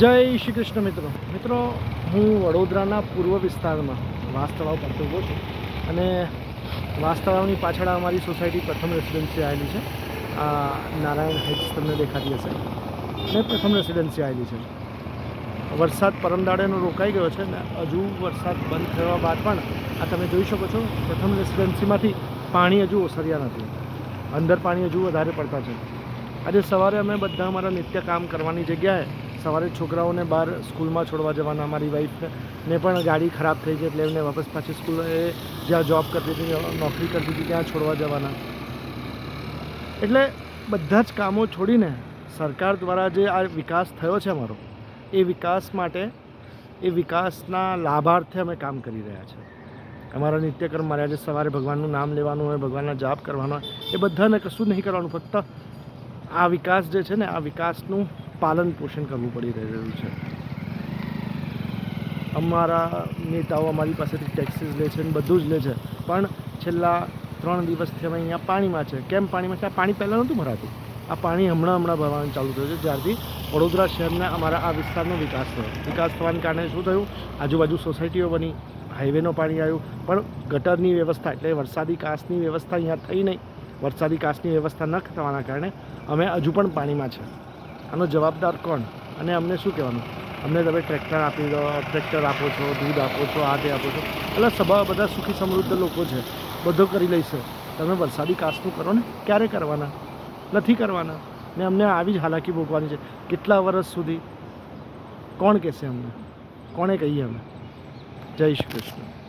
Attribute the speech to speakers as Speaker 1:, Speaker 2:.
Speaker 1: જય શ્રી કૃષ્ણ મિત્રો. મિત્રો, હું વડોદરાના પૂર્વ વિસ્તારમાં વાસ તળાવ પાસે ઊભો છું અને વાસ પાછળ અમારી સોસાયટી પ્રથમ રેસિડેન્સી આવેલી છે. આ નારાયણ હાઇટ્સ તમને દેખાતી હશે. અને પ્રથમ રેસિડેન્સી આવેલી છે. વરસાદ પરમદાડેનો રોકાઈ ગયો છે ને હજુ વરસાદ બંધ થવા બાદ પણ આ તમે જોઈ શકો છો, પ્રથમ રેસિડેન્સીમાંથી પાણી હજુ ઓસર્યા નથી. અંદર પાણી હજુ વધારે પડતા છે. આજે સવારે અમે બધા અમારા નિત્ય કામ કરવાની જગ્યાએ સવારે છોકરાઓને બહાર સ્કૂલમાં છોડવા જવાના, મારી વાઈફને પણ ગાડી ખરાબ થઈ ગઈ એટલે એમને વાપસ પાછી સ્કૂલ જ્યાં જોબ કરતી હતી નોકરી કરતી હતી, ત્યાં છોડવા જવાના. એટલે બધા જ કામો છોડીને સરકાર દ્વારા જે આ વિકાસ થયો છે અમારો, એ વિકાસ માટે, એ વિકાસના લાભાર્થે અમે કામ કરી રહ્યા છીએ અમારા નિત્યકર્મ મારે આજે સવારે ભગવાનનું નામ લેવાનું હોય, ભગવાનના જાપ કરવાનો એ બધાને કશું નહીં કરવાનું, ફક્ત આ વિકાસ જે છે ને, આ વિકાસનું પાલન પોષણ કરવું પડી રહ્યું છે. અમારા નેતાઓ અમારી પાસેથી ટેક્સીસ લે છે ને બધું જ લે છે. પણ છેલ્લા ત્રણ દિવસથી અમે અહીંયા પાણીમાં છે. કેમ પાણીમાં છે? આ પાણી પહેલાં નહોતું ભરાતું. આ પાણી હમણાં હમણાં ભરવાનું ચાલુ થયું છે. જ્યારથી વડોદરા શહેરના અમારા આ વિસ્તારનો વિકાસ થયો. વિકાસ થવાને કારણે શું થયું? આજુબાજુ સોસાયટીઓ બની હાઈવેનો પાણી આવ્યું. પણ ગટરની વ્યવસ્થા એટલે વરસાદી કાસની વ્યવસ્થા અહીંયા થઈ નહીં. વરસાદી કાશની વ્યવસ્થા ન થવાના કારણે અમે હજુ પણ પાણીમાં છે. આનો જવાબદાર કોણ? અને અમને શું કહેવાનું? અમને તમે ટ્રેક્ટર આપી દો, ટ્રેક્ટર આપો છો, દૂધ આપો છો આ તે આપો છો. એટલે સભા બધા સુખી સમૃદ્ધ લોકો છે. બધો કરી લઈશું. તમે વરસાદી કાસનું કરો ને? ક્યારે કરવાના? નથી કરવાના. ને અમને આવી જ હાલાકી ભોગવાની છે. કેટલા વર્ષ સુધી? કોણ કહેશે અમને? કોણે કહીએ અમે? જય શ્રી કૃષ્ણ.